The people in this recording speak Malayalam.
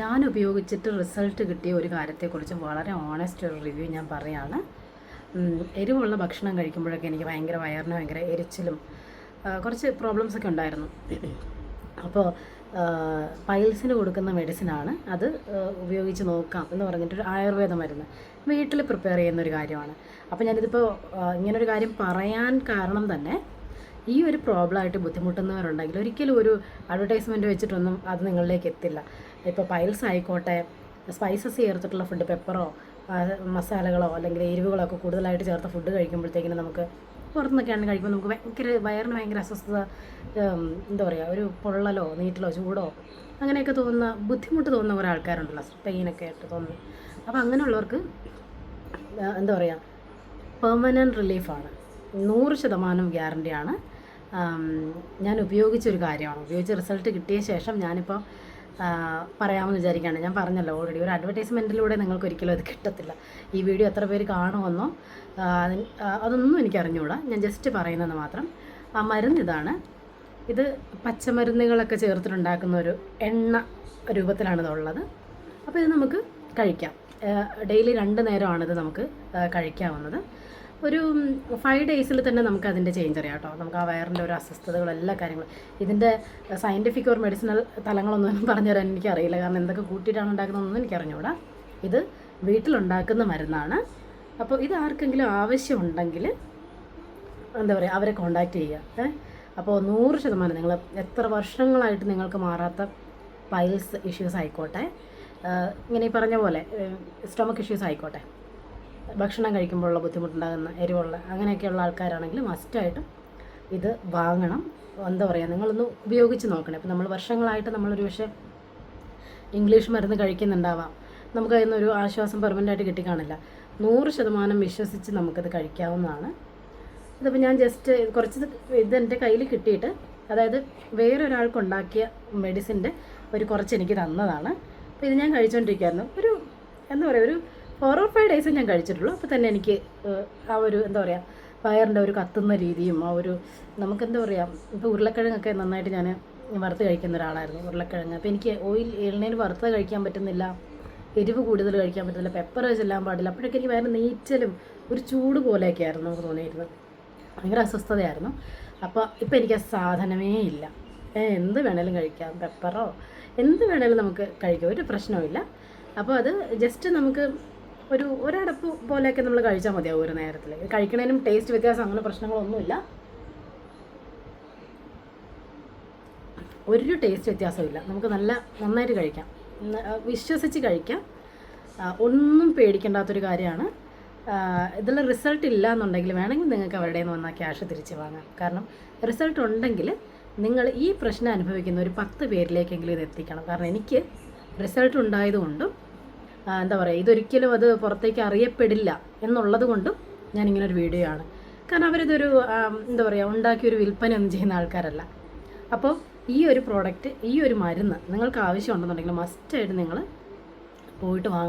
ഞാൻ ഉപയോഗിച്ചിട്ട് റിസൾട്ട് കിട്ടിയ ഒരു കാര്യത്തെക്കുറിച്ച് വളരെ ഓണസ്റ്റ് ഒരു റിവ്യൂ ഞാൻ പറയുകയാണ് എരിവുള്ള ഭക്ഷണം കഴിക്കുമ്പോഴൊക്കെ എനിക്ക് ഭയങ്കര വയറിന് ഭയങ്കര എരിച്ചിലും കുറച്ച് പ്രോബ്ലംസ് ഒക്കെ ഉണ്ടായിരുന്നു. അപ്പോൾ പൈൽസിന് കൊടുക്കുന്ന മെഡിസിനാണ് അത് ഉപയോഗിച്ച് നോക്കാം എന്ന് പറഞ്ഞിട്ടൊരു ആയുർവേദ മരുന്ന് വീട്ടിൽ പ്രിപ്പയർ ചെയ്യുന്ന ഒരു കാര്യമാണ്. അപ്പോൾ ഞാനിതിപ്പോൾ ഇങ്ങനൊരു കാര്യം പറയാൻ കാരണം തന്നെ ഈ ഒരു പ്രോബ്ലമായിട്ട് ബുദ്ധിമുട്ടുന്നവരുണ്ടെങ്കിൽ ഒരിക്കലും ഒരു അഡ്വർടൈസ്മെന്റ് വെച്ചിട്ടൊന്നും അത് നിങ്ങളിലേക്ക് എത്തില്ല. ഇപ്പോൾ പൈൽസ് ആയിക്കോട്ടെ സ്പൈസസ് ചേർത്തിട്ടുള്ള ഫുഡ് പെപ്പറോ മസാലകളോ അല്ലെങ്കിൽ എരിവുകളോ ഒക്കെ കൂടുതലായിട്ട് ചേർത്ത ഫുഡ് കഴിക്കുമ്പോഴത്തേക്കിനും നമുക്ക് പുറത്തുനിന്നൊക്കെയാണ് കഴിക്കുമ്പോൾ നമുക്ക് ഭയങ്കര വയറിന് ഭയങ്കര അസ്വസ്ഥത എന്താ പറയുക ഒരു പൊള്ളലോ നീറ്റലോ ചൂടോ അങ്ങനെയൊക്കെ തോന്നുന്ന ബുദ്ധിമുട്ട് തോന്നുന്ന കുറേ ആൾക്കാരുണ്ടല്ലോ പെയിനൊക്കെ ആയിട്ട് തോന്നുന്നു. അപ്പോൾ അങ്ങനെയുള്ളവർക്ക് എന്താ പറയുക പെർമനന്റ് റിലീഫാണ് നൂറ് ശതമാനം ഗ്യാരണ്ടിയാണ് ഞാൻ ഉപയോഗിച്ചൊരു കാര്യമാണ്. ഉപയോഗിച്ച് റിസൾട്ട് കിട്ടിയ ശേഷം ഞാനിപ്പോൾ പറയാമെന്ന് വിചാരിക്കുകയാണ് ഞാൻ പറഞ്ഞല്ലോ ഓൾറെഡി ഒരു അഡ്വർടൈസ്മെന്റിലൂടെ നിങ്ങൾക്ക് ഒരിക്കലും അത് കിട്ടത്തില്ല. ഈ വീഡിയോ എത്ര പേര് കാണുമെന്നോ അതൊന്നും എനിക്ക് അറിഞ്ഞുകൂടാ ഞാൻ ജസ്റ്റ് പറയുന്നത് മാത്രം. ആ മരുന്ന് ഇതാണ്. ഇത് പച്ചമരുന്നുകളൊക്കെ ചേർത്തിട്ടുണ്ടാക്കുന്ന ഒരു എണ്ണ രൂപത്തിലാണ് ഇതുള്ളത്. അപ്പോൾ ഇത് നമുക്ക് കഴിക്കാം. ഡെയിലി രണ്ട് നേരമാണിത് നമുക്ക് കഴിക്കാവുന്നത്. ഒരു ഫൈവ് ഡേയ്സിൽ തന്നെ നമുക്ക് അതിന്റെ ചേഞ്ച് അറിയാം കേട്ടോ. നമുക്ക് ആ വയറിന്റെ ഒരു അസ്വസ്ഥതകളും എല്ലാ കാര്യങ്ങളും ഇതിന്റെ സയന്റിഫിക് ഓർ മെഡിസിനൽ തലങ്ങളൊന്നും പറഞ്ഞു തരാൻ എനിക്കറിയില്ല. കാരണം എന്തൊക്കെ കൂട്ടിയിട്ടാണ് ഉണ്ടാക്കുന്നതെന്നൊന്നും എനിക്കറിഞ്ഞൂടാ. ഇത് വീട്ടിലുണ്ടാക്കുന്ന മരുന്നാണ്. അപ്പോൾ ഇത് ആർക്കെങ്കിലും ആവശ്യമുണ്ടെങ്കിൽ എന്താ പറയുക അവരെ കോണ്ടാക്ട് ചെയ്യുക. അപ്പോൾ നൂറ് ശതമാനം നിങ്ങൾ എത്ര വർഷങ്ങളായിട്ട് നിങ്ങൾക്ക് മാറാത്ത പൈൽസ് ഇഷ്യൂസ് ആയിക്കോട്ടെ. ഇങ്ങനെ പറഞ്ഞ പോലെ സ്റ്റൊമക്ക് ഇഷ്യൂസ് ആയിക്കോട്ടെ. ഭക്ഷണം കഴിക്കുമ്പോഴുള്ള ബുദ്ധിമുട്ടുണ്ടാകുന്ന എരിവുള്ള അങ്ങനെയൊക്കെയുള്ള ആൾക്കാരാണെങ്കിൽ മസ്റ്റായിട്ടും ഇത് വാങ്ങണം. എന്താ പറയുക നിങ്ങളൊന്ന് ഉപയോഗിച്ച് നോക്കണം. ഇപ്പം നമ്മൾ വർഷങ്ങളായിട്ട് നമ്മളൊരു പക്ഷേ ഇംഗ്ലീഷ് മരുന്ന് കഴിക്കുന്നുണ്ടാവാം. നമുക്ക് അതിൽ നിന്നൊരു ആശ്വാസം പെർമനന്റായിട്ട് കിട്ടിക്കാണില്ല. നൂറ് ശതമാനം വിശ്വസിച്ച് നമുക്കത് കഴിക്കാവുന്നതാണ്. ഇതിപ്പോൾ ഞാൻ ജസ്റ്റ് കുറച്ച് ഇത് എന്റെ കയ്യിൽ കിട്ടിയിട്ട് അതായത് വേറൊരാൾക്കുണ്ടാക്കിയ മെഡിസിന്റെ ഒരു കുറച്ച് എനിക്ക് തന്നതാണ്. അപ്പോൾ ഇത് ഞാൻ കഴിച്ചുകൊണ്ടിരിക്കുകയായിരുന്നു ഒരു എന്താ പറയുക ഒരു ഓർ ഫൈവ് ഡേയ്സ് ഞാൻ കഴിച്ചിട്ടുള്ളൂ. അപ്പോൾ തന്നെ എനിക്ക് ആ ഒരു എന്താ പറയുക വയറിന്റെ ഒരു കത്തുന്ന രീതിയും ആ ഒരു നമുക്ക് എന്താ പറയുക ഇപ്പോൾ ഉരുളക്കിഴങ്ങൊക്കെ നന്നായിട്ട് ഞാൻ വറുത്ത് കഴിക്കുന്ന ഒരാളായിരുന്നു ഉരുളക്കിഴങ്ങ്. അപ്പോൾ എനിക്ക് ഓയിൽ എണ്ണയിൽ വറുത്ത് കഴിക്കാൻ പറ്റുന്നില്ല എരിവ് കൂടുതൽ കഴിക്കാൻ പറ്റുന്നില്ല പെപ്പർ ചെല്ലാൻ പാടില്ല. അപ്പോഴൊക്കെ എനിക്ക് വയറ് നീറ്റലും ഒരു ചൂട് പോലെയൊക്കെ ആയിരുന്നു നമുക്ക് തോന്നിയിരുന്നത് ഭയങ്കര അസ്വസ്ഥതയായിരുന്നു. അപ്പോൾ ഇപ്പോൾ എനിക്ക് ആ സാധനമേ ഇല്ല. എന്ത് വേണേലും കഴിക്കാം പെപ്പറോ എന്ത് വേണേലും നമുക്ക് കഴിക്കാം ഒരു പ്രശ്നവുമില്ല. അപ്പോൾ അത് ജസ്റ്റ് നമുക്ക് ഒരു ഒരടപ്പ് പോലെയൊക്കെ നമ്മൾ കഴിച്ചാൽ മതിയാവും ഒരു നേരത്തിൽ കഴിക്കണതിനും ടേസ്റ്റ് വ്യത്യാസം അങ്ങനെ പ്രശ്നങ്ങളൊന്നുമില്ല. ഒരു ടേസ്റ്റ് വ്യത്യാസമില്ല നമുക്ക് നല്ല നന്നായിട്ട് കഴിക്കാം. വിശ്വസിച്ച് കഴിക്കാം. ഒന്നും പേടിക്കേണ്ടാത്തൊരു കാര്യമാണ്. ഇതിൽ റിസൾട്ട് ഇല്ല എന്നുണ്ടെങ്കിൽ വേണമെങ്കിൽ നിങ്ങൾക്ക് അവരുടെ നിന്ന് വന്നാൽ ക്യാഷ് തിരിച്ച് വാങ്ങാം. കാരണം റിസൾട്ട് ഉണ്ടെങ്കിൽ നിങ്ങൾ ഈ പ്രശ്നം അനുഭവിക്കുന്ന ഒരു പത്ത് പേരിലേക്കെങ്കിലും ഇത് എത്തിക്കണം. കാരണം എനിക്ക് റിസൾട്ട് ഉണ്ടായതുകൊണ്ടും എന്താ പറയുക ഇതൊരിക്കലും അത് പുറത്തേക്ക് അറിയപ്പെടില്ല എന്നുള്ളത് കൊണ്ടും ഞാനിങ്ങനൊരു വീഡിയോ ആണ്. കാരണം അവരിതൊരു എന്താ പറയുക ഉണ്ടാക്കിയൊരു വിൽപ്പനയൊന്നും ചെയ്യുന്ന ആൾക്കാരല്ല. അപ്പോൾ ഈ ഒരു പ്രോഡക്റ്റ് ഈ ഒരു മരുന്ന് നിങ്ങൾക്ക് ആവശ്യമുണ്ടെന്നുണ്ടെങ്കിൽ മസ്റ്റായിട്ട് നിങ്ങൾ പോയിട്ട് വാങ്ങണം.